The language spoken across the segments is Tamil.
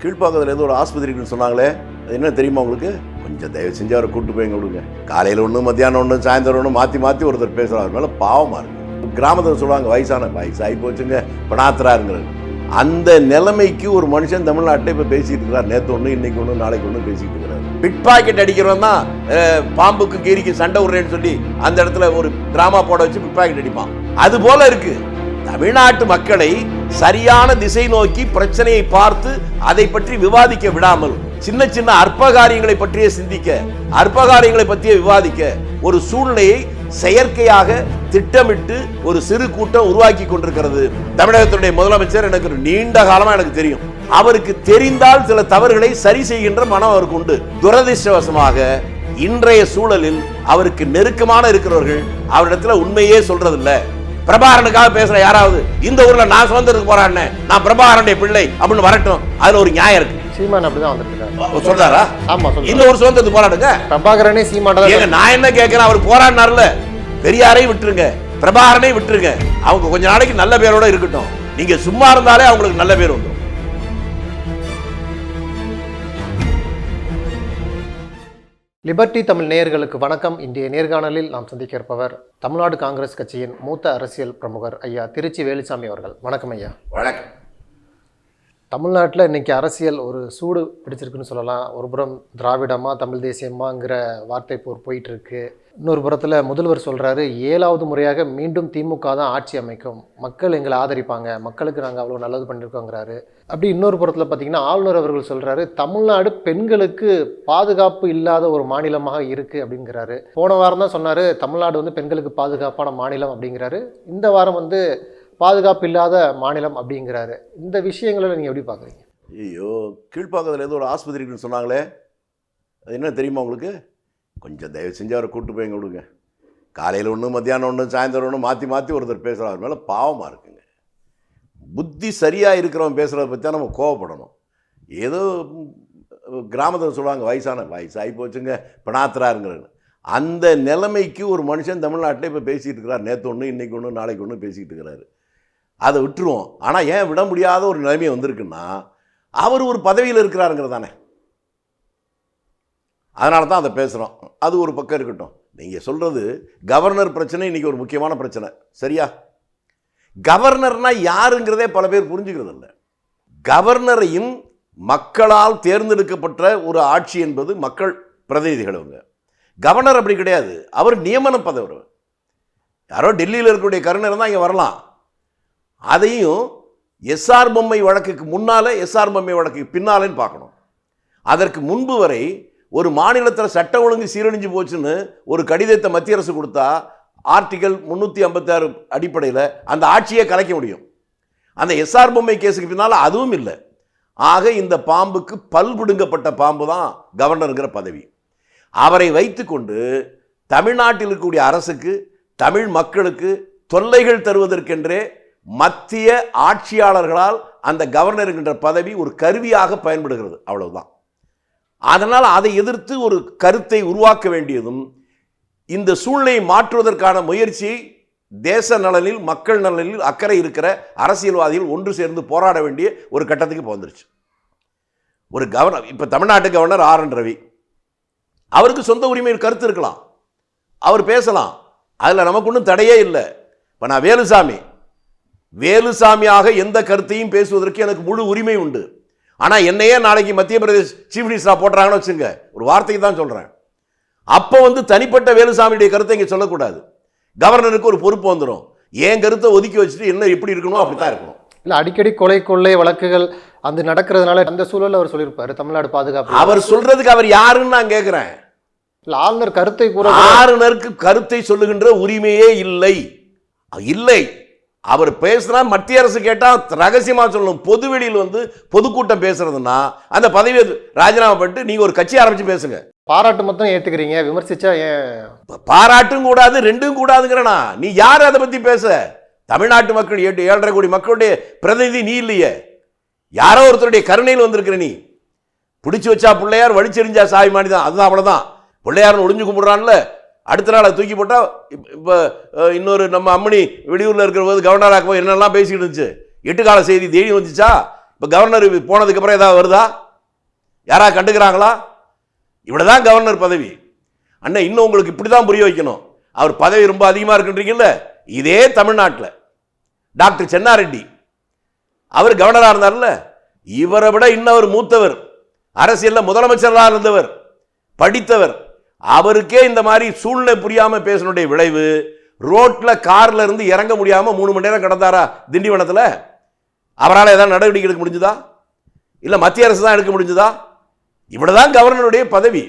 கீழ்ப்பாக்கத்துலேருந்து ஒரு ஆஸ்பத்திரிக்குன்னு சொன்னாங்களே அது என்ன தெரியுமா உங்களுக்கு? கொஞ்சம் தயவு செஞ்சு அவரை கூப்பிட்டு போய் கொடுங்க காலையில் ஒன்று மத்தியானம் ஒன்று சாயந்தரம் ஒன்று மாற்றி மாற்றி ஒருத்தர் பேசுகிறார் மேலே பாவமாக இருக்குது கிராமத்தில் சொல்லுவாங்க வயசான வயசாகி போச்சுங்க பணாத்திராருங்கிறது அந்த நிலைமைக்கு ஒரு மனுஷன் தமிழ்நாட்டை இப்போ பேசிட்டு இருக்கிறார் நேற்று ஒன்று இன்னைக்கு ஒன்று நாளைக்கு ஒன்று பேசிட்டு இருக்கிறார் பிட் பாக்கெட் அடிக்கிறவன் தான் பாம்புக்கு கீரிக்கு சண்டை விடுறேன்னு சொல்லி அந்த இடத்துல ஒரு டிராமா போட வச்சு பிட் பாக்கெட் அடிப்பான். அது போல இருக்குது தமிழ்நாட்டு மக்களை சரியான திசை நோக்கி பிரச்சனையை பார்த்து அதை பற்றி விவாதிக்க விடாமல் சின்ன சின்ன அற்ப காரியங்களை பற்றியே சிந்திக்க அற்ப காரியங்களை பற்றியே விவாதிக்க ஒரு சூழ்நிலையை செயற்கையாக திட்டமிட்டு ஒரு சிறு கூட்டம் உருவாக்கி கொண்டிருக்கிறது. தமிழகத்துடைய முதலமைச்சர் எனக்கு ஒரு நீண்ட காலமா எனக்கு தெரியும். அவருக்கு தெரிந்தால் சில தவறுகளை சரி செய்கின்ற மனம் அவருக்கு உண்டு. துரதிர்ஷ்டவசமாக இன்றைய சூழலில் அவருக்கு நெருக்கமான இருக்கிறவர்கள் அவரிடத்துல உண்மையே சொல்றதில்லை. பிரபாகரனுக்காக பேசுற யாராவது இந்த ஊர்ல நான் சுதந்திரத்துக்கு போறான்னு நான் பிரபாகரனுடைய பிள்ளை அப்படின்னு வரட்டும். அதுல ஒரு நியாயம் இருக்கு. சீமான் அப்படிதான் வந்திருக்காரு. சொல்றாரா? ஆமா இந்த ஒரு சுதந்திரத்துக்கு போராடுங்க. பிரபாகரனே சீமான் ஏங்க நான் என்ன கேட்கிறேன் அவர் போராடினார்ல. பெரியாரையும் விட்டுருங்க. பிரபாகரனை விட்டுருங்க. அவங்க கொஞ்ச நாளைக்கு நல்ல பேரோட இருக்கட்டும். நீங்க சும்மா இருந்தாலே அவங்களுக்கு நல்ல பேர் வந்துடும் லிபர்டி தமிழ் நேயர்களுக்கு வணக்கம். இன்றைய நேர்காணலில் நாம் சந்திக்க இருப்பவர் தமிழ்நாடு காங்கிரஸ் கட்சியின் மூத்த அரசியல் பிரமுகர் ஐயா திருச்சி வேலுசாமி அவர்கள். வணக்கம் ஐயா. வணக்கம். தமிழ்நாட்டில் இன்னைக்கு அரசியல் ஒரு சூடு பிடிச்சிருக்குன்னு சொல்லலாம். ஒரு புறம் திராவிடமா தமிழ் தேசியமாங்கிற வார்த்தை போர் போயிட்டு இருக்கு. இன்னொரு புறத்தில் முதல்வர் சொல்கிறாரு ஏழாவது முறையாக மீண்டும் திமுக தான் ஆட்சி அமைக்கும். மக்கள் எங்களை ஆதரிப்பாங்க மக்களுக்கு நாங்கள் அவ்வளோ நல்லது பண்ணியிருக்கோங்கிறாரு அப்படி இன்னொரு புறத்தில் பார்த்தீங்கன்னா ஆளுநர் அவர்கள் சொல்கிறாரு தமிழ்நாடு பெண்களுக்கு பாதுகாப்பு இல்லாத ஒரு மாநிலமாக இருக்குது அப்படிங்கிறாரு. போன வாரம் தான் சொன்னார் தமிழ்நாடு வந்து பெண்களுக்கு பாதுகாப்பான மாநிலம் அப்படிங்கிறாரு. இந்த வாரம் வந்து பாதுகாப்பு இல்லாத மாநிலம் அப்படிங்கிறாரு. இந்த விஷயங்களை நீங்கள் எப்படி பார்க்குறீங்க ஐயோ கீழ்ப்பாக்கத்தில் ஏதோ ஒரு ஆஸ்பத்திரின்னு சொன்னாங்களே. அது என்ன தெரியுமா உங்களுக்கு? கொஞ்சம் தயவு செஞ்சு அவரை கூப்பிட்டு போய் கொடுங்க காலையில் ஒன்று மத்தியானம் ஒன்று சாயந்தரம் ஒன்று மாற்றி மாற்றி ஒருத்தர் பேசுகிறார் மேலே பாவமாக இருக்குங்க. புத்தி சரியாக இருக்கிறவன் பேசுகிறத பற்றி தான் நம்ம கோவப்படணும். ஏதோ கிராமத்தில் சொல்லுவாங்க வயசான வயசாகி போச்சுங்க பணாத்திராருங்கிறது அந்த நிலைமைக்கு ஒரு மனுஷன் தமிழ்நாட்டில் இப்போ பேசிகிட்டு இருக்கிறார். நேற்று ஒன்று இன்றைக்கி ஒன்று நாளைக்கு ஒன்று பேசிக்கிட்டு இருக்கிறாரு. அதை விட்டுருவோம். ஆனால் ஏன் விட முடியாத ஒரு நிலைமை வந்திருக்குன்னா அவர் ஒரு பதவியில் இருக்கிறாருங்கிறதானே. அதனால தான் அதை பேசுகிறோம் அது ஒரு பக்கம் இருக்கட்டும். நீங்கள் சொல்கிறது கவர்னர் பிரச்சனை இன்றைக்கி ஒரு முக்கியமான பிரச்சனை. சரியா? கவர்னர்னா யாருங்கிறதே பல பேர் புரிஞ்சுக்கிறது இல்லை. கவர்னரையும் மக்களால் தேர்ந்தெடுக்கப்பட்ட ஒரு ஆட்சி என்பது மக்கள் பிரதிநிதிகள் அவங்க. கவர்னர் அப்படி கிடையாது. அவர் நியமன பதவர். யாரோ டெல்லியில் இருக்கக்கூடிய கருணர் தான் இங்கே வரலாம். அதையும் எஸ்ஆர் பொம்மை வழக்குக்கு முன்னால் எஸ்ஆர் பொம்மை வழக்குக்கு பின்னாலேன்னு பார்க்கணும். அதற்கு முன்பு வரை ஒரு மாநிலத்தில் சட்ட ஒழுங்கு சீரழிஞ்சு போச்சுன்னு ஒரு கடிதத்தை மத்திய அரசு கொடுத்தா ஆர்டிகல் முந்நூற்றி ஐம்பத்தாறு அடிப்படையில் அந்த ஆட்சியை கலைக்க முடியும். அந்த எஸ்ஆர் பொம்மை கேஸுக்கு பின்னால் அதுவும் இல்லை. ஆக இந்த பாம்புக்கு பல் பிடுங்கப்பட்ட பாம்பு தான் கவர்னருங்கிற பதவி. அவரை வைத்துக்கொண்டு தமிழ்நாட்டில் இருக்கக்கூடிய அரசுக்கு தமிழ் மக்களுக்கு தொல்லைகள் தருவதற்கென்றே மத்திய ஆட்சியாளர்களால் அந்த கவர்னர் என்கின்ற பதவி ஒரு கருவியாக பயன்படுகிறது. அவ்வளவுதான். அதனால் அதை எதிர்த்து ஒரு கருத்தை உருவாக்க வேண்டியதும் இந்த சூழ்நிலையை மாற்றுவதற்கான முயற்சியை தேச நலனில் மக்கள் நலனில் அக்கறை இருக்கிற அரசியல்வாதிகள் ஒன்று சேர்ந்து போராட வேண்டிய ஒரு கட்டத்துக்கு இப்போ வந்துருச்சு. ஒரு கவர்னர் இப்போ தமிழ்நாட்டு கவர்னர் ஆர் என் ரவி. அவருக்கு சொந்த உரிமையில் கருத்து இருக்கலாம். அவர் பேசலாம். அதில் நமக்கு ஒன்றும் தடையே இல்லை. இப்போ நான் வேலுசாமி. வேலுசாமியாக எந்த கருத்தையும் பேசுவதற்கு எனக்கு முழு உரிமை உண்டு. ஆனால் என்னையே நாளைக்கு மத்திய பிரதேஷ் சீஃப் மினிஸ்டராக போட்டுறாங்கன்னு வச்சுங்க ஒரு வார்த்தைக்கு தான் சொல்கிறேன் அப்போ வந்து தனிப்பட்ட வேலுசாமியுடைய கருத்தை இங்கே சொல்லக்கூடாது. கவர்னருக்கு ஒரு பொறுப்பு வந்துடும் என் கருத்தை ஒதுக்கி வச்சுட்டு என்ன எப்படி இருக்கணும் அப்படி தான் இருக்கணும். இல்லை அடிக்கடி கொலை கொள்ளை வழக்குகள் அந்த நடக்கிறதுனால அந்த சூழல்ல அவர் சொல்லியிருப்பாரு தமிழ்நாடு பாதுகாப்பு. அவர் சொல்றதுக்கு அவர் யாருன்னு நான் கேட்குறேன் இல்லை ஆளுநர் கருத்தை கூற ஆளுநருக்கு கருத்தை சொல்லுகின்ற உரிமையே இல்லை. இல்லை. அவர் பேசுனா மத்திய அரசு கேட்டா ரகசியமா சொல்லணும். பொதுவெளியில் வந்து பொதுக்கூட்டம் பேசுறதுன்னா அந்த பதவியை ராஜினாமா பண்ணிட்டு நீங்க ஒரு கட்சி ஆரம்பிச்சு பேசுங்க. பாராட்டு மட்டும் ஏத்துக்கிறீங்க விமர்சிச்சா ஏன்? பாராட்டும் கூடாது ரெண்டும் கூடாதுங்கிறனா? நீ யார் அதை பத்தி பேச? தமிழ்நாட்டு மக்கள் எட்டு ஏழரை கோடி மக்களுடைய பிரதிநிதி நீ இல்லையே. யாரோ ஒருத்தருடைய கருணையில் வந்திருக்கிற நீ. பிடிச்சி வச்சா பிள்ளையார் வலிச்செறிஞ்சா சாய் மாதிரி தான் அதுதான் அவ்வளோதான் பிள்ளையார்னு ஒளிஞ்சு கும்பிட்றான்ல. அடுத்த நாள் அதை தூக்கி போட்டால் இப்போ இன்னொரு நம்ம அம்மணி வெளியூரில் இருக்கிற போது கவர்னராக போய் என்னெல்லாம் பேசிக்கிட்டு இருந்துச்சு? எட்டு கால செய்தி தேடி வந்துச்சா? இப்போ கவர்னர் போனதுக்கப்புறம் ஏதாவது வருதா? யாராக கண்டுக்கிறாங்களா? இவ்வளவுதான் கவர்னர் பதவி. அண்ணா இன்னும் உங்களுக்கு இப்படி தான் புரிய வைக்கணும். அவர் பதவி ரொம்ப அதிகமாக இருக்குன்றீங்கல்ல? இதே தமிழ்நாட்டில். டாக்டர் சென்னாரெட்டி. அவர் கவர்னராக இருந்தார்ல? இவரை விட இன்னவர் மூத்தவர். அரசியலில் முதலமைச்சராக இருந்தவர். படித்தவர். அவருக்கே இந்த மாதிரி சூழ்நிலை புரியாமல் பேசினுடைய விளைவு ரோட்டில் காரில் இருந்து இறங்க முடியாமல் மூணு மணி நேரம் கிடந்தாரா திண்டிவனத்தில்? அவரால் ஏதாவது நடவடிக்கை எடுக்க முடிஞ்சுதா? இல்லை மத்திய அரசு தான் எடுக்க முடிஞ்சுதா? இவ்வளவுதான் கவர்னருடைய பதவி.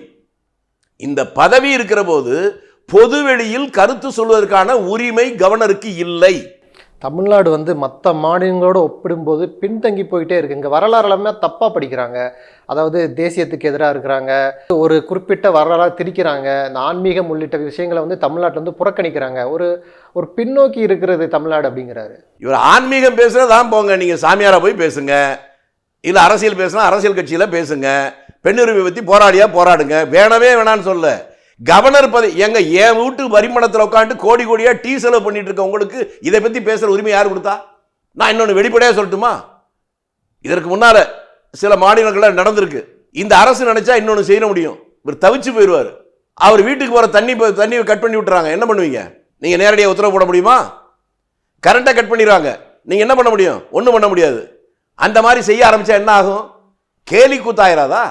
இந்த பதவி இருக்கிற போது பொதுவெளியில் கருத்து சொல்வதற்கான உரிமை கவர்னருக்கு இல்லை. தமிழ்நாடு வந்து மற்ற மாநிலங்களோடு ஒப்பிடும்போது பின்தங்கி போயிட்டே இருக்குது இங்கே வரலாறு எல்லாமே தப்பாக படிக்கிறாங்க. அதாவது தேசியத்துக்கு எதிராக இருக்கிறாங்க. ஒரு குறிப்பிட்ட வரலாறு திரிக்கிறாங்க இந்த ஆன்மீகம் உள்ளிட்ட விஷயங்களை வந்து தமிழ்நாட்டில் வந்து புறக்கணிக்கிறாங்க. ஒரு ஒரு பின்னோக்கி இருக்கிறது தமிழ்நாடு அப்படிங்கிறாரு. இவர் ஆன்மீகம் பேசுறதான் போங்க. நீங்கள் சாமியாரை போய் பேசுங்க. இல்லை அரசியல் பேசினா அரசியல் கட்சியில் பேசுங்க. பெண்ணுரிமை பற்றி போராடியா போராடுங்க. வேணவே வேணான்னு சொல்ல கவர்னர் பதவி எங்க என் வீட்டு வரிமணத்தில் உட்காந்து கோடி கோடியாக டீ செலவு பண்ணிட்டு இருக்க உங்களுக்கு இதை பற்றி பேசுகிற உரிமை யார் கொடுத்தா? நான் இன்னொன்று வெளிப்படையாக சொல்லட்டுமா? இதற்கு முன்னால சில மாநிலங்களில் நடந்திருக்கு. இந்த அரசு நினச்சா இன்னொன்று செய்ய முடியும். இவர் தவிச்சு போயிடுவார். அவர் வீட்டுக்கு போகிற தண்ணி தண்ணியை கட் பண்ணி விட்டுறாங்க. என்ன பண்ணுவீங்க? நீங்கள் நேரடியாக உத்தரவு போட முடியுமா? கரண்ட்டை கட் பண்ணிடுவாங்க நீங்கள் என்ன பண்ண முடியும்? ஒன்றும் பண்ண முடியாது. அந்த மாதிரி செய்ய ஆரம்பித்தா என்ன ஆகும்? கேலி கூத்தாயிராதா?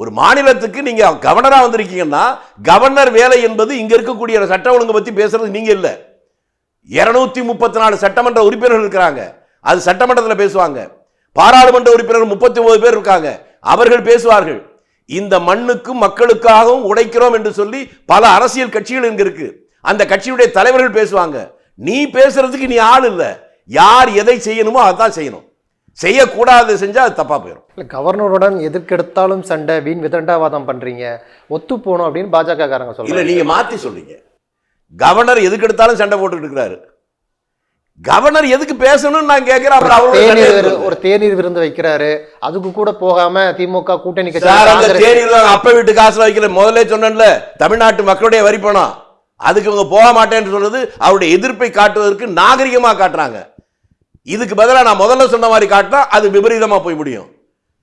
ஒரு மாநிலத்துக்கு நீங்க கவர்னரா வந்திருக்கீங்கன்னா கவர்னர் வேலை என்பது இங்க இருக்கக்கூடிய சட்ட ஒழுங்கு பத்தி பேசுறது நீங்க இல்ல. இருநூத்தி முப்பத்தி நாலு சட்டமன்ற உறுப்பினர்கள் இருக்கிறாங்க. அது சட்டமன்றத்தில் பேசுவாங்க. பாராளுமன்ற உறுப்பினர்கள் முப்பத்தி ஒன்பது பேர் இருக்காங்க. அவர்கள் பேசுவார்கள். இந்த மண்ணுக்கும் மக்களுக்காகவும் உடைக்கிறோம் என்று சொல்லி பல அரசியல் கட்சிகள் இங்க இருக்கு. அந்த கட்சியுடைய தலைவர்கள் பேசுவாங்க. நீ பேசுறதுக்கு நீ ஆள் இல்லை. யார் எதை செய்யணுமோ அதான் செய்யணும். செய்யக்கூடாது செஞ்சா அது தப்பா போயிடும் இல்லை கவர்னருடன் எதற்கெடுத்தாலும் சண்டை வீண் விதண்டாவாதம் பண்றீங்க ஒத்து போகணும் அப்படின்னு பாஜக காரங்க இல்ல சொல்றாங்க நீங்க மாத்தி சொல்றீங்க. கவர்னர் எதுக்கு எடுத்தாலும் சண்டை போட்டுட்டு இருக்கிறாரு. கவர்னர் எதுக்கு பேசணும்னு நான் கேட்கிறேன் அப்புறம் அவரோட சண்டை தேநீர் விரு- இருக்கிறது. ஒரு தேநீர் விருந்து வைக்கிறாரு. அதுக்கு கூட போகாம திமுக கூட்டணி சார் அந்த தேநீர் அப்ப வீட்டு காசுல வைக்கல முதல்ல சொன்னேன்ல தமிழ்நாட்டு மக்களுடைய வரி பணம். அதுக்கு இவங்க போக மாட்டேன்னு சொல்றது அவருடைய எதிர்ப்பை காட்டுவதற்கு நாகரிகமா காட்டுறாங்க. இதுக்கு பதிலாக நான் முதல்ல சொன்ன மாதிரி காட்டினா அது விபரீதமாக போய் முடியும்.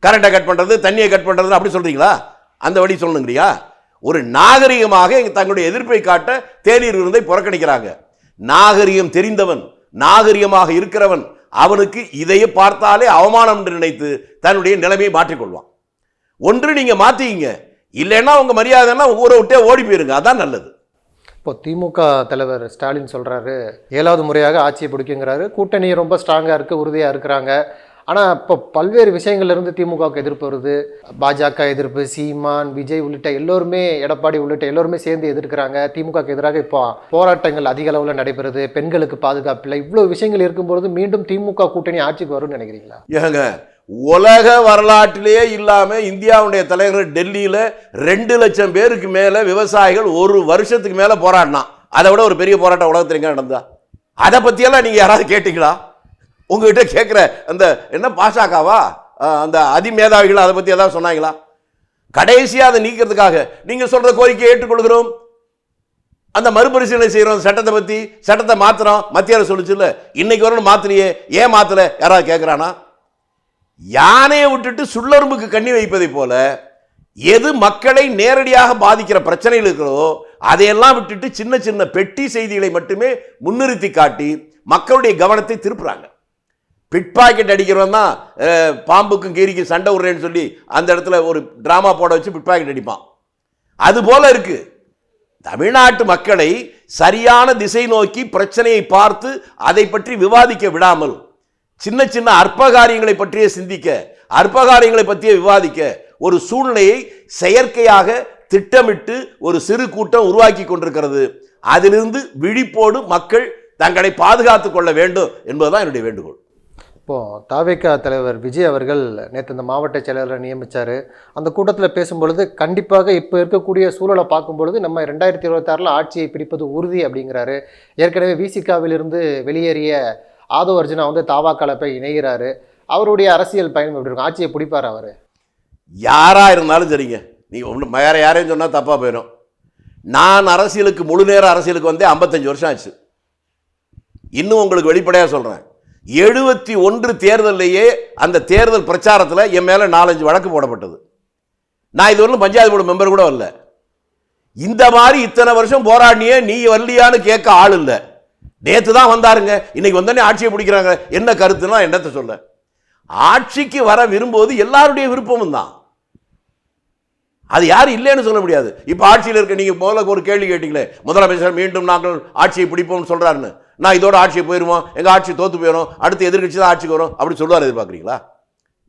கரண்ட்டை கட் பண்ணுறது தண்ணியை கட் பண்ணுறது அப்படி சொல்கிறீங்களா அந்த வழி சொல்லணுங்கிறியா? ஒரு நாகரிகமாக தங்களுடைய எதிர்ப்பை காட்ட தேநீர் விருந்தை புறக்கணிக்கிறாங்க. நாகரிகம் தெரிந்தவன் நாகரிகமாக இருக்கிறவன் அவனுக்கு இதையே பார்த்தாலே அவமானம் என்று நினைத்து தன்னுடைய நிலைமையை மாற்றிக்கொள்வான். ஒன்று நீங்கள் மாத்திக்கிங்க. இல்லைன்னா உங்கள் மரியாதைன்னா ஊரை விட்டே ஓடி போயிருங்க. அதான் நல்லது. இப்போ திமுக தலைவர் ஸ்டாலின் சொல்கிறாரு ஏழாவது முறையாக ஆட்சியை பிடிக்குங்கிறாரு. கூட்டணி ரொம்ப ஸ்ட்ராங்காக இருக்குது உறுதியாக இருக்கிறாங்க. ஆனால் இப்போ பல்வேறு விஷயங்கள்லேருந்து திமுகவுக்கு எதிர்ப்பு வருது. பாஜக எதிர்ப்பு சீமான் விஜய் உள்ளிட்ட எல்லோருமே எடப்பாடி உள்ளிட்ட எல்லோருமே சேர்ந்து எதிர்க்கிறாங்க. திமுகவுக்கு எதிராக இப்போ போராட்டங்கள் அதிக அளவில் நடைபெறுது. பெண்களுக்கு பாதுகாப்பு இல்லை. இவ்வளோ விஷயங்கள் இருக்கும்பொழுது மீண்டும் திமுக கூட்டணி ஆட்சிக்கு வரும்னு நினைக்கிறீங்களா? ஏங்க உலக வரலாற்றிலேயே இல்லாமல் இந்தியாவுடைய தலைநகர் டெல்லியில் ரெண்டு லட்சம் பேருக்கு மேலே விவசாயிகள் ஒரு வருஷத்துக்கு மேலே போராடினான் அதை விட ஒரு பெரிய போராட்டம் உலகத்தில் எங்கே நடந்தா அதை பற்றியெல்லாம் நீங்கள் யாராவது கேட்டிங்களா? உங்ககிட்ட கேட்குற அந்த என்ன பாஷாக்காவா அந்த அதிமேதாவிகள் அதை பற்றி ஏதாவது சொன்னாங்களா? கடைசியாக அதை நீக்கிறதுக்காக நீங்கள் சொல்கிற கோரிக்கையை ஏற்றுக்கொள்கிறோம். அந்த மறுபரிசீலனை செய்கிறோம் சட்டத்தை பற்றி சட்டத்தை மாத்துறோம். மத்திய அரசு சொல்லுச்சுல்ல இன்னைக்கு வரணும் மாத்திரையே ஏன் மாத்தல? யாராவது கேட்கறானா யானையை விட்டுட்டு சுள்ளரும்புக்கு கண்ணி வைப்பதை போல எது மக்களை நேரடியாக பாதிக்கிற பிரச்சனைகள் இருக்கிறதோ அதையெல்லாம் விட்டுட்டு சின்ன சின்ன பெட்டி செய்திகளை மட்டுமே முன்னிறுத்தி காட்டி மக்களுடைய கவனத்தை திருப்புறாங்க. பிட் பாக்கெட் அடிக்கிறவன் தான் பாம்புக்கும் கீரிக்கும் சண்டை விடுறேன்னு சொல்லி அந்த இடத்துல ஒரு ட்ராமா போட வச்சு பிட் பாக்கெட் அடிப்பான். அது போல இருக்கு. தமிழ்நாட்டு மக்களை சரியான திசை நோக்கி பிரச்சனையை பார்த்து அதை பற்றி விவாதிக்க விடாமல் சின்ன சின்ன அற்ப காரியங்களை பற்றியே சிந்திக்க அற்ப காரியங்களை பற்றியே விவாதிக்க ஒரு சூழ்நிலையை செயற்கையாக திட்டமிட்டு ஒரு சிறு கூட்டம் உருவாக்கி கொண்டிருக்கிறது. அதிலிருந்து விழிப்போடு மக்கள் தங்களை பாதுகாத்து கொள்ள வேண்டும் என்பதுதான் என்னுடைய வேண்டுகோள். இப்போது தாவேக்கா தலைவர் விஜய் அவர்கள் நேற்று இந்த மாவட்ட செயலாளரை நியமிச்சார். அந்த கூட்டத்தில் பேசும்பொழுது கண்டிப்பாக இப்போ இருக்கக்கூடிய சூழலை பார்க்கும்பொழுது நம்ம ரெண்டாயிரத்தி இருபத்தாறில் ஆட்சியை பிடிப்பது உறுதி அப்படிங்கிறாரு. ஏற்கனவே விசிகாவிலிருந்து வெளியேறிய ஆதோ அர்ஜுனா வந்து தாவா கலப்பை இணைகிறாரு. அவருடைய அரசியல் பயணம் எப்படி இருக்கும்? ஆட்சியை பிடிப்பார் அவர்? யாராக இருந்தாலும் சரிங்க. நீ ஒன்று வேறு யாரையும் சொன்னால் தப்பாக போயிடும். நான் அரசியலுக்கு முழு நேர அரசியலுக்கு வந்தே ஐம்பத்தஞ்சு வருஷம் ஆச்சு. இன்னும் உங்களுக்கு வெளிப்படையாக சொல்கிறேன் எழுபத்தி ஒன்று தேர்தல்லையே அந்த தேர்தல் பிரச்சாரத்தில் என் மேலே நாலஞ்சு வழக்கு போடப்பட்டது. நான் இதுவரையும் பஞ்சாயத்து போர்டு மெம்பர் கூட வரல. இந்த மாதிரி இத்தனை வருஷம் போராடினியே நீ வரலையான்னு கேட்க ஆள் இல்லை. நேற்று தான் வந்தாருங்க. இன்னைக்கு வந்தோடனே ஆட்சியை பிடிக்கிறாங்க. என்ன கருத்துன்னா என்னத்தை சொல்ல ஆட்சிக்கு வர விரும்புவது எல்லாருடைய விருப்பமும் தான். அது யாரும் இல்லைன்னு சொல்ல முடியாது. இப்போ ஆட்சியில் இருக்க நீங்கள் முதல்ல ஒரு கேள்வி கேட்டீங்களே. முதலமைச்சர் மீண்டும் நாங்கள் ஆட்சியை பிடிப்போம்னு சொல்கிறாருன்னு நான் இதோட ஆட்சியை போயிடுவோம் எங்கள் ஆட்சி தோற்று போயிடும் அடுத்து எதிர்க்கட்சி தான் ஆட்சிக்கு வரும். அப்படி சொல்லுவார் எதிர்பார்க்குறீங்களா?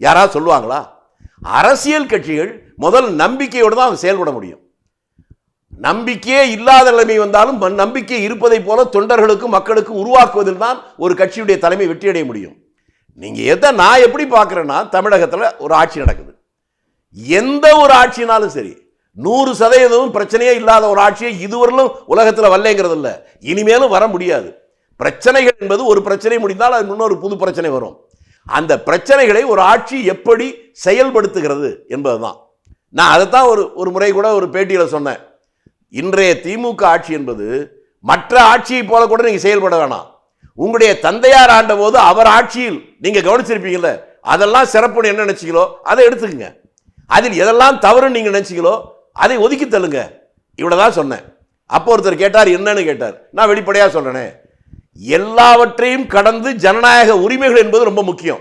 யாராவது சொல்லுவாங்களா? அரசியல் கட்சிகள் முதல் நம்பிக்கையோடு தான் அவங்க செயல்பட முடியும். நம்பிக்கையே இல்லாத நிலைமை வந்தாலும் நம்பிக்கை இருப்பதைப் போல தொண்டர்களுக்கும் மக்களுக்கும் உருவாக்குவதில் தான் ஒரு கட்சியுடைய தலைமை வெற்றியடைய முடியும். நீங்கள் எதை நான் எப்படி பார்க்குறேன்னா தமிழகத்தில் ஒரு ஆட்சி நடக்குது. எந்த ஒரு ஆட்சினாலும் சரி நூறு சதவீதமும் பிரச்சனையே இல்லாத ஒரு ஆட்சியை இதுவரையிலும் உலகத்தில் வரலைங்கிறது இல்லை இனிமேலும் வர முடியாது. பிரச்சனைகள் என்பது ஒரு பிரச்சனை முடிந்தால் அது இன்னொரு புது பிரச்சனை வரும். அந்த பிரச்சனைகளை ஒரு ஆட்சி எப்படி செயல்படுத்துகிறது என்பதுதான். நான் அதைத்தான் ஒரு ஒரு முறை கூட ஒரு பேட்டியில் சொன்னேன். இன்றைய திமுக ஆட்சி என்பது மற்ற ஆட்சியை போல கூட நீங்கள் செயல்பட வேணாம். உங்களுடைய தந்தையார் ஆண்ட போது அவர் ஆட்சியில் நீங்கள் கவனிச்சிருப்பீங்கள்ல அதெல்லாம் சிறப்புன்னு என்ன நினைச்சீங்களோ அதை எடுத்துக்கங்க. அதில் எதெல்லாம் தவறுன்னு நீங்கள் நினைச்சீங்களோ அதை ஒதுக்கி தள்ளுங்க. இவ்வளவுதான் சொன்னேன். அப்போ ஒருத்தர் கேட்டார் என்னன்னு? கேட்டார். நான் வெளிப்படையாக சொல்கிறேனே எல்லாவற்றையும் கடந்து ஜனநாயக உரிமைகள் என்பது ரொம்ப முக்கியம்.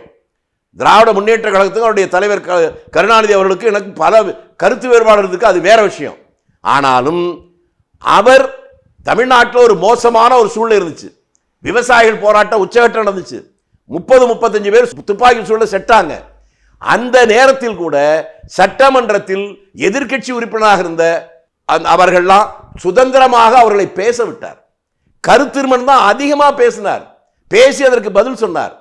திராவிட முன்னேற்ற கழகத்துக்கு அவருடைய தலைவர் க- கருணாநிதி அவர்களுக்கு எனக்கு பல கருத்து வேறுபாடு இருக்குது அது வேற விஷயம். ஆனாலும் அவர் தமிழ்நாட்டில் ஒரு மோசமான ஒரு சூழ்நிலை இருந்துச்சு. விவசாயிகள் போராட்டம் உச்சகட்டம் நடந்துச்சு. முப்பது முப்பத்தஞ்சு பேர் துப்பாக்கி சூழல செட்டாங்க அந்த நேரத்தில் கூட சட்டமன்றத்தில் எதிர்க்கட்சி உறுப்பினராக இருந்த அவர்கள்லாம் சுதந்திரமாக அவர்களை பேச விட்டார். கருத்திருமன் தான் அதிகமாக பேசினார். பேசி அதற்கு பதில் சொன்னார்.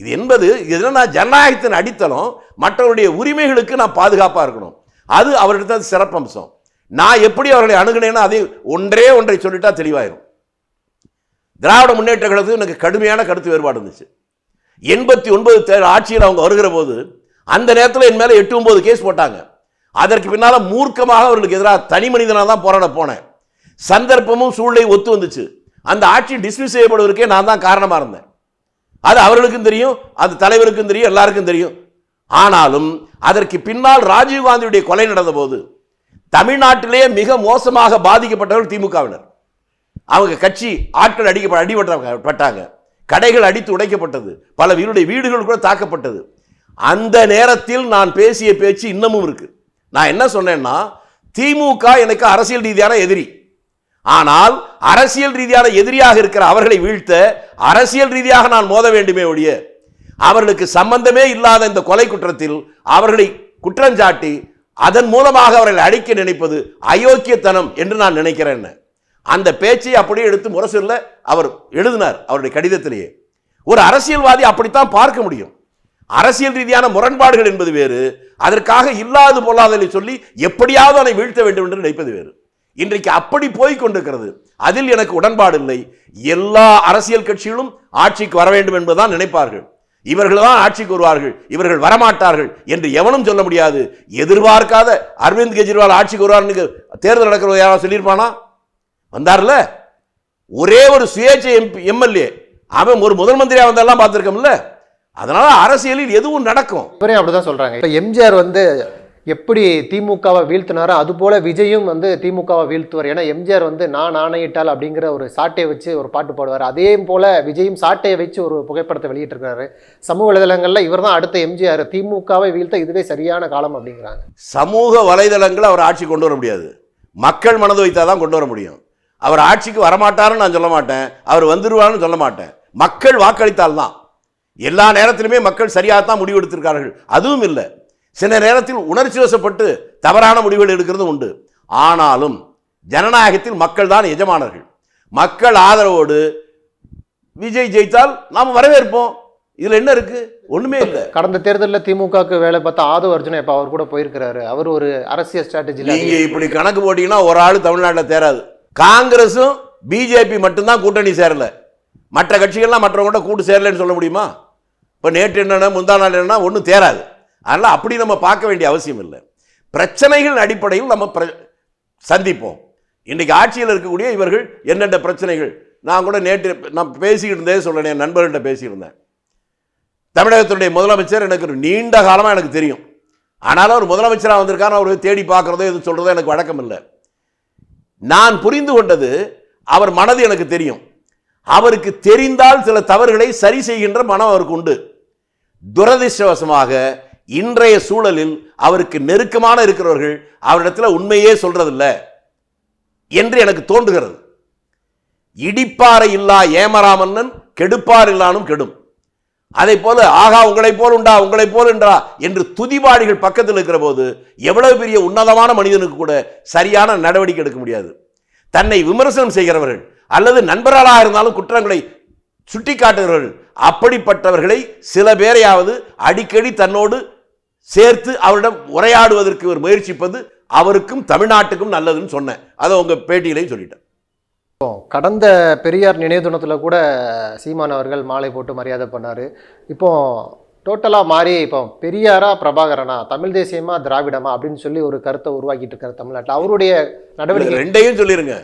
இது என்பது இதில் நான் ஜனநாயகத்தின் அடித்தளம். மற்றவருடைய உரிமைகளுக்கு நான் பாதுகாப்பாக இருக்கணும். அது அவர்கிட்ட சிறப்பம்சம். நான் எப்படி அவர்களை அணுகினேன்னு அதை ஒன்றே ஒன்றை சொல்லிட்டா தெளிவாயிரும். திராவிட முன்னேற்ற கழகத்துக்கு எனக்கு கடுமையான கருத்து வேறுபாடு இருந்துச்சு. எண்பத்தி ஒன்பது தேர் ஆட்சியில் அவங்க வருகிற போது அந்த நேரத்தில் என் மேலே எட்டு ஒன்பது கேஸ் போட்டாங்க. அதற்கு பின்னால் மூர்க்கமாக அவர்களுக்கு எதிராக தனி மனிதனாக தான் போராட போனேன். சந்தர்ப்பமும் சூழ்நிலை ஒத்து வந்துச்சு. அந்த ஆட்சி டிஸ்மிஸ் செய்யப்படுவதற்கே நான் தான் காரணமாக இருந்தேன். அது அவர்களுக்கும் தெரியும் அது தலைவருக்கும் தெரியும் எல்லாருக்கும் தெரியும். ஆனாலும் அதற்கு பின்னால் ராஜீவ்காந்தியுடைய கொலை நடந்த தமிழ்நாட்டிலேயே மிக மோசமாக பாதிக்கப்பட்டவர்கள் திமுகவினர். அவங்க கட்சி ஆட்கள் அடிக்க அடிபட்டாங்க கடைகள் அடித்து உடைக்கப்பட்டது. பல வீருடைய வீடுகள் கூட தாக்கப்பட்டது. அந்த நேரத்தில் நான் பேசிய பேச்சு இன்னமும் இருக்கு. நான் என்ன சொன்னேன்னா திமுக எனக்கு அரசியல் ரீதியான எதிரி. ஆனால் அரசியல் ரீதியான எதிரியாக இருக்கிற அவர்களை வீழ்த்த அரசியல் ரீதியாக நான் மோத வேண்டுமே ஒழிய அவர்களுக்கு சம்பந்தமே இல்லாத இந்த கொலை குற்றத்தில் அவர்களை குற்றஞ்சாட்டி அதன் மூலமாக அவர்களை அழிக்க நினைப்பது அயோக்கியத்தனம் என்று நான் நினைக்கிறேன். அந்த பேச்சை அப்படியே எடுத்து முரசொல்ல அவர் எழுதினார் அவருடைய கடிதத்திலேயே. ஒரு அரசியல்வாதி அப்படித்தான் பார்க்க முடியும். அரசியல் ரீதியான முரண்பாடுகள் என்பது வேறு அதற்காக இல்லாது பொல்லாதலை சொல்லி எப்படியாவது அதனை வீழ்த்த வேண்டும் என்று நினைப்பது வேறு. இன்றைக்கு அப்படி போய் கொண்டிருக்கிறது. அதில் எனக்கு உடன்பாடு இல்லை எல்லா அரசியல் கட்சிகளும் ஆட்சிக்கு வர வேண்டும் என்பதுதான் நினைப்பார்கள். இவர்கள் தான் ஆட்சிக்கு வருவார்கள் இவர்கள் வரமாட்டார்கள் என்று எவனும் சொல்ல முடியாது. எதிர்பார்க்காத அரவிந்த் கெஜ்ரிவால் ஆட்சிக்கு வருவார்னு தேர்தல் நடக்கிறது யாராவது சொல்லியிருப்பானா? வந்தார்ல? ஒரே ஒரு சுயேட்சை எம்பி எம்எல்ஏ. அவன் ஒரு முதல் மந்திரியாக வந்தாலாம் பார்த்துருக்கோம்ல. அதனால அரசியலில் எதுவும் நடக்கும். இவரே அப்படிதான் சொல்றாங்க. இப்போ எம்ஜிஆர் வந்து எப்படி திமுகவை வீழ்த்தினாரோ அதுபோல் விஜயும் வந்து திமுகவை வீழ்த்துவார். ஏன்னா எம்ஜிஆர் வந்து நான் ஆணையிட்டால் அப்படிங்கிற ஒரு சாட்டையை வச்சு ஒரு பாட்டு பாடுவார். அதே போல் விஜயும் சாட்டையை வச்சு ஒரு புகைப்படத்தை வெளியிட்டிருக்காரு சமூக வலைதளங்களில் இவர் தான் அடுத்த எம்ஜிஆர். திமுகவை வீழ்த்த இதுவே சரியான காலம் அப்படிங்கிறாங்க. சமூக வலைதளங்களை அவர் ஆட்சி கொண்டு வர முடியாது. மக்கள் மனது வைத்தால் தான் கொண்டு வர முடியும். அவர் ஆட்சிக்கு வரமாட்டாருன்னு நான் சொல்ல மாட்டேன். அவர் வந்துருவார்னு சொல்ல மாட்டேன். மக்கள் வாக்களித்தால் தான். எல்லா நேரத்திலுமே மக்கள் சரியாக தான் முடிவெடுத்திருக்கார்கள் அதுவும் இல்லை. சில நேரத்தில் உணர்ச்சி வசப்பட்டு தவறான முடிவுகள் எடுக்கிறது உண்டு. ஆனாலும் ஜனநாயகத்தில் மக்கள் தான் எஜமானர்கள். மக்கள் ஆதரவோடு விஜய் ஜெயித்தால் நாம் வரவேற்போம். இதில் என்ன இருக்கு? ஒண்ணுமே இல்லை. கடந்த தேர்தலில் திமுகவுக்கு வேலை பார்த்தா ஆதவ அர்ஜுனா இப்போ அவர் கூட போயிருக்கிறாரு. அவர் ஒரு அரசியல் ஸ்ட்ராட்டஜியில் நீங்க இப்படி கணக்கு போட்டீங்கன்னா ஒரு ஆள் தமிழ்நாட்டில் தேராது. காங்கிரஸும் பிஜேபி மட்டும்தான் கூட்டணி சேரல. மற்ற கட்சிகள்லாம் மற்றவங்க கூட கூட்டு சேரலன்னு சொல்ல முடியுமா? இப்போ நேற்று என்னென்ன முந்தா நாள் என்னன்னா ஒன்றும் தேராது. அதனால் அப்படி நம்ம பார்க்க வேண்டிய அவசியம் இல்லை. பிரச்சனைகள் அடிப்படையில் நம்ம பிர சந்திப்போம். இன்றைக்கு ஆட்சியில் இருக்கக்கூடிய இவர்கள் என்னென்ன பிரச்சனைகள்? நான் கூட நேற்று நான் பேசிக்கிட்டு இருந்தே சொல்கிறேன் என் நண்பர்கள்ட்ட பேசியிருந்தேன். தமிழகத்துடைய முதலமைச்சர் எனக்கு ஒரு நீண்ட காலமாக எனக்கு தெரியும். ஆனாலும் அவர் முதலமைச்சராக வந்திருக்காரு அவர் தேடி பார்க்குறதோ எது சொல்கிறதோ எனக்கு வழக்கம் இல்லை. நான் புரிந்து கொண்டது அவர் மனது எனக்கு தெரியும். அவருக்கு தெரிந்தால் சில தவறுகளை சரி செய்கின்ற மனம் அவருக்கு உண்டு. துரதிர்ஷ்டவசமாக இன்றைய சூழலில் அவருக்கு நெருக்கமான இருக்கிறவர்கள் அவரிடத்தில் உண்மையே சொல்றதில்ல என்று எனக்கு தோன்றுகிறது. இடிப்பாறை இல்லா ஏமராமன்னன் கெடுப்பார் இல்லானும் கெடும். அதை போல ஆகா உங்களைப் போல் உண்டா உங்களைப் போல் என்றா என்று துதிபாடிகள் பக்கத்தில் இருக்கிற போது எவ்வளவு பெரிய உன்னதமான மனிதனுக்கு கூட சரியான நடவடிக்கை எடுக்க முடியாது. தன்னை விமர்சனம் செய்கிறவர்கள் அல்லது நண்பர்களாக இருந்தாலும் குற்றங்களை சுட்டிக்காட்டுகிறவர்கள் அப்படிப்பட்டவர்களை சில பேரையாவது அடிக்கடி தன்னோடு சேர்த்து அவரிடம் உரையாடுவதற்கு ஒரு முயற்சிப்பது அவருக்கும் தமிழ்நாட்டுக்கும் நல்லதுன்னு சொன்னேன். அதை உங்க பேட்டியிலையும் சொல்லிட்டேன். கடந்த பெரியார் நினைவு தினத்தில் கூட சீமான் அவர்கள் மாலை போட்டு மரியாதை பண்ணார். இப்போ டோட்டலாக மாறி இப்போ பெரியாரா பிரபாகரனா தமிழ் தேசியமா திராவிடமா அப்படின்னு சொல்லி ஒரு கருத்தை உருவாக்கிட்டு இருக்காரு தமிழ்நாட்டில். அவருடைய நடவடிக்கை ரெண்டையும் சொல்லிருங்க.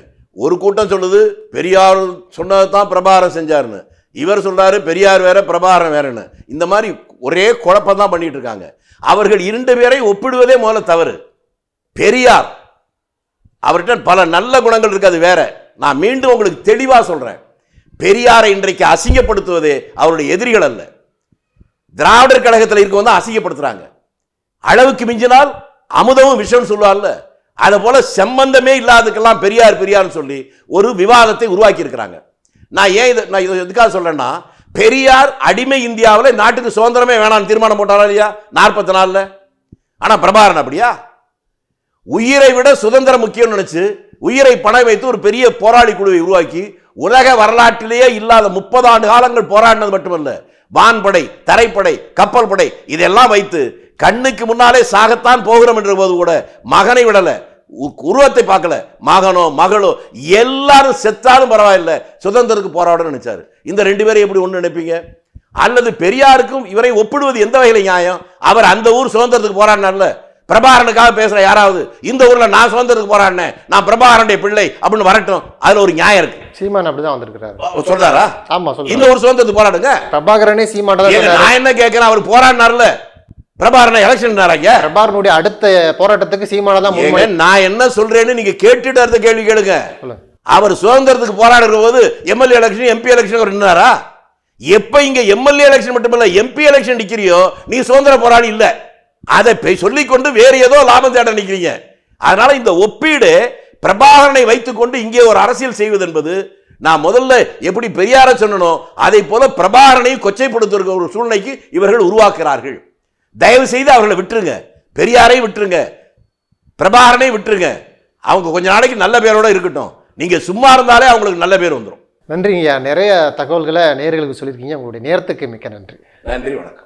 ஒரு கூட்டம் சொல்லுது பெரியார் சொன்னதை தான் பிரபாகரன் செஞ்சாருன்னு. இவர் சொல்றாரு பெரியார் வேற பிரபாகரன் வேறன்னு. இந்த மாதிரி ஒரே குழப்பம் தான் பண்ணிட்டு இருக்காங்க அவர்கள் இரண்டு பேரை ஒப்பிடுவதே முதல்ல தவறு. பெரியார் அவர்கிட்ட பல நல்ல குணங்கள் இருக்காது அது வேற. நான் மீண்டும் உங்களுக்கு தெளிவாக சொல்றேன். பெரியாரை இன்றைக்கு அசிங்கப்படுத்துவதே அவருடைய எதிரிகள் அல்ல. திராவிடர் கழகத்தில் இருக்கவங்க வந்து அசிங்கப்படுத்துறாங்க. அளவுக்கு மிஞ்சினால் அமுதமும் விஷம்னு சொல்லுவார்ல அதை போல சம்பந்தமே இல்லாததுக்கெல்லாம் பெரியார் பெரியார்னு சொல்லி ஒரு விவாதத்தை உருவாக்கி இருக்கிறாங்க நான் ஏன் இதை நான் இதை எதுக்காக சொல்றேன்னா பெரியார் அடிமை இந்தியாவில் நாட்டுக்கு சுதந்திரமே வேணாம்னு தீர்மானம் போட்டாரா இல்லையா? நாற்பத்தி நாலில். ஆனால் பிரபாகரன் அப்படியா? உயிரை விட சுதந்திரம் முக்கியம்னு நினச்சி உயிரை பணம் வைத்து ஒரு பெரிய போராளி குழுவை உருவாக்கி உலக வரலாற்றிலேயே இல்லாத முப்பது ஆண்டு காலங்கள் போராடினது மட்டுமல்ல வான்படை தரைப்படை கப்பல் படை இதெல்லாம் வைத்து கண்ணுக்கு முன்னாலே சாகத்தான் போகிறோம் என்ற போது கூட மகனை விடலை. உருவத்தை பார்க்கல. மகனோ மகளோ எல்லாரும் செத்தாலும் பரவாயில்ல. சுதந்திரத்துக்கு போராடணும்னு நினைச்சாரு. இந்த ரெண்டு பேரை எப்படி ஒண்ணு நினைப்பீங்க? அல்லது பெரியாருக்கும் இவரை ஒப்பிடுவது எந்த வகையில நியாயம்? அவர் அந்த ஊர் சுதந்திரத்துக்கு போராடினார்ல. பிரபாகரனுக்காக பேசுற யாராவது இந்த ஊர்ல நான் சுதந்திரத்துக்கு போராடினேன் நான் பிரபாகரனுடைய பிள்ளை அப்படின்னு வரட்டும். அதுல ஒரு நியாயம் இருக்கு. சீமான் அப்படிதான் வந்திருக்கிறாரு. சொல்றாரா? ஆமா இந்த ஊர் சுதந்திரத்துக்கு போராடுங்க. பிரபாகரனே சீமான். நான் என்ன கேட்கிறேன் அவர் போராடினார்ல. பிரபாகரனை எலெக்ஷன் பிரபாகரனுடைய அடுத்த போராட்டத்துக்கு சீமான தான் நான் என்ன சொல்றேன்னு நீங்க கேட்டுட்டு அடுத்த கேள்வி கேளுங்க. அவர் சுதந்திரத்துக்கு போராடுற போது எம்எல்ஏ எலெக்ஷன் எம்பி எலெக்ஷன் அவர் நின்னாரா? எப்ப இங்க எம்எல்ஏ எலெக்ஷன் மட்டுமல்ல எம்பி எலெக்ஷன் நிக்கிறியோ நீ சுதந்திர போராளி இல்ல. அதை போய் சொல்லிக்கொண்டு வேறு ஏதோ லாபம் தேட நிக்கிறீங்க. அதனால இந்த ஒப்பீடு பிரபாகரனை வைத்துக்கொண்டு இங்கே ஒரு அரசியல் செய்வது என்பது நான் முதல்ல எப்படி பெரியார சொன்னனோ அதை போல பிரபாகரனையும் கொச்சைப்படுத்துகிற ஒரு சூழ்நிலைக்கு இவர்கள் உருவாக்குறார்கள் தயவு செய்து அவர்களை விட்டுருங்க. பெரியாரை விட்டுருங்க. பிரபாகரனை விட்டுருங்க. அவங்க கொஞ்ச நாளைக்கு நல்ல பேரோட இருக்கட்டும். நீங்க சும்மா இருந்தாலே அவங்களுக்கு நல்ல பேர் வந்துடும் நன்றிங்கய்யா. நிறைய தகவல்களை நேயர்களுக்கு சொல்லியிருக்கீங்க. உங்களுடைய நேரத்துக்கு மிக்க நன்றி. நன்றி வணக்கம்.